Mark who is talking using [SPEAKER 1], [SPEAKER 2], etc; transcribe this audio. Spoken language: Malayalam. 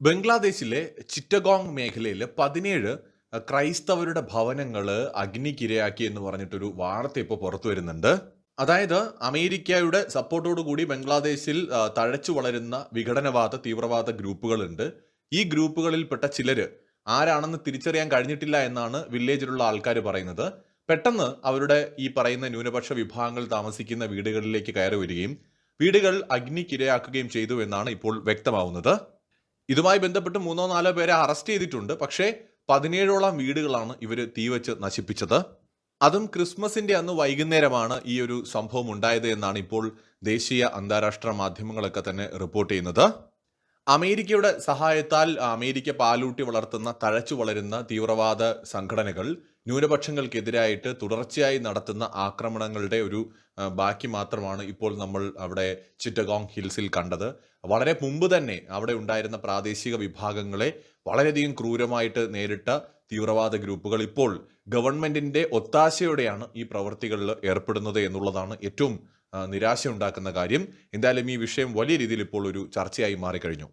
[SPEAKER 1] ബംഗ്ലാദേശിലെ ചിറ്റഗോങ് മേഖലയിൽ പതിനേഴ് ക്രൈസ്തവരുടെ ഭവനങ്ങൾ അഗ്നിക്കിരയാക്കി എന്ന് പറഞ്ഞിട്ടൊരു വാർത്ത ഇപ്പോൾ പുറത്തു വരുന്നുണ്ട്. അതായത് അമേരിക്കയുടെ സപ്പോർട്ടോടു കൂടി ബംഗ്ലാദേശിൽ തഴച്ചു വളരുന്ന വിഘടനവാദ തീവ്രവാദ ഗ്രൂപ്പുകളുണ്ട്. ഈ ഗ്രൂപ്പുകളിൽപ്പെട്ട ചിലർ ആരാണെന്ന് തിരിച്ചറിയാൻ കഴിഞ്ഞിട്ടില്ല എന്നാണ് വില്ലേജിലുള്ള ആൾക്കാർ പറയുന്നത്. പെട്ടെന്ന് അവരുടെ ഈ പറയുന്ന ന്യൂനപക്ഷ വിഭാഗങ്ങൾ താമസിക്കുന്ന വീടുകളിലേക്ക് കയറി വരികയും വീടുകൾ അഗ്നിക്കിരയാക്കുകയും ചെയ്തു എന്നാണ് ഇപ്പോൾ വ്യക്തമാവുന്നത്. ഇതുമായി ബന്ധപ്പെട്ട് മൂന്നോ നാലോ പേരെ അറസ്റ്റ് ചെയ്തിട്ടുണ്ട്. പക്ഷേ പതിനേഴോളം വീടുകളാണ് ഇവർ തീവച്ച് നശിപ്പിച്ചത്. അതും ക്രിസ്മസിന്റെ അന്ന് വൈകുന്നേരമാണ് ഈ ഒരു സംഭവം ഉണ്ടായത് എന്നാണ് ഇപ്പോൾ ദേശീയ അന്താരാഷ്ട്ര മാധ്യമങ്ങളൊക്കെ തന്നെ റിപ്പോർട്ട് ചെയ്യുന്നത്. അമേരിക്കയുടെ സഹായത്താൽ അമേരിക്ക പാലൂട്ടി വളർത്തുന്ന തഴച്ചു വളരുന്ന തീവ്രവാദ സംഘടനകൾ ന്യൂനപക്ഷങ്ങൾക്കെതിരായിട്ട് തുടർച്ചയായി നടത്തുന്ന ആക്രമണങ്ങളുടെ ഒരു ബാക്കി മാത്രമാണ് ഇപ്പോൾ നമ്മൾ അവിടെ ചിറ്റഗോങ് ഹിൽസിൽ കണ്ടത്. വളരെ മുമ്പ് തന്നെ അവിടെ ഉണ്ടായിരുന്ന പ്രാദേശിക വിഭാഗങ്ങളെ വളരെയധികം ക്രൂരമായിട്ട് നേരിട്ട തീവ്രവാദ ഗ്രൂപ്പുകൾ ഇപ്പോൾ ഗവൺമെന്റിന്റെ ഒത്താശയോടെയാണ് ഈ പ്രവൃത്തികളിൽ ഏർപ്പെടുന്നത് എന്നുള്ളതാണ് ഏറ്റവും നിരാശയുണ്ടാക്കുന്ന കാര്യം. എന്തായാലും ഈ വിഷയം വലിയ രീതിയിൽ ഇപ്പോൾ ഒരു ചർച്ചയായി മാറിക്കഴിഞ്ഞു.